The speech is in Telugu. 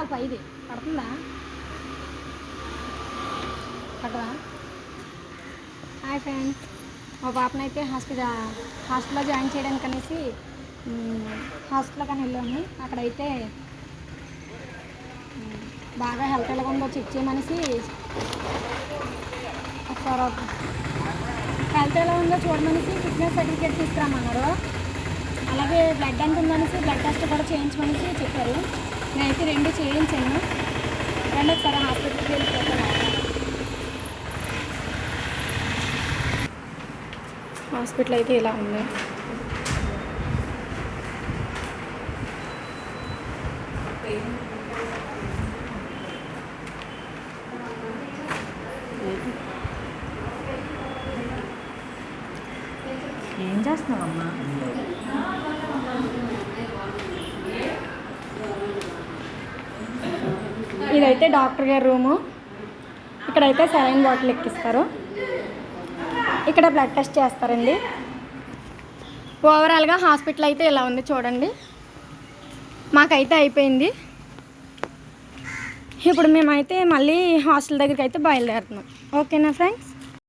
ఇది పడుతుందా? పట్టదా హాయ్ ఫ్రెండ్స్. మా పాపనైతే హాస్పిటల్ హాస్టల్లో జాయిన్ చేయడానికి అనేసి హాస్టల్లో కానీ వెళ్ళాము. అక్కడైతే బాగా హెల్త్ ఎలా ఉందో చెక్ చేయమనేసి ఒకసారి ఒక- హెల్త్ ఎలా ఉందో చూడమనేసి ఫిట్నెస్ సర్టిఫికేట్ తీసుకురామన్నారు. అలాగే బ్లడ్ ఎంత ఉందనేసి బ్లడ్ టెస్ట్ కూడా చేయించమనేసి చెప్పారు. నేనైతే రెండు చేయించాను. రెండు ఒకసారి హాస్పిటల్కి వెళ్ళిపోతాను. హాస్పిటల్ అయితే ఇలా ఉంది. ఏం చేస్తున్నావమ్మా? ఇదైతే డాక్టర్ గారి రూము. ఇక్కడైతే సెలైన్ బాటిల్ ఎక్కిస్తారు. ఇక్కడ బ్లడ్ టెస్ట్ చేస్తారండి. ఓవరాల్గా హాస్పిటల్ అయితే ఇలా ఉంది చూడండి. మాకైతే అయిపోయింది. ఇప్పుడు మేమైతే మళ్ళీ హాస్టల్ దగ్గరికి అయితే బయలుదేరుతున్నాం. ఓకేనా ఫ్రెండ్స్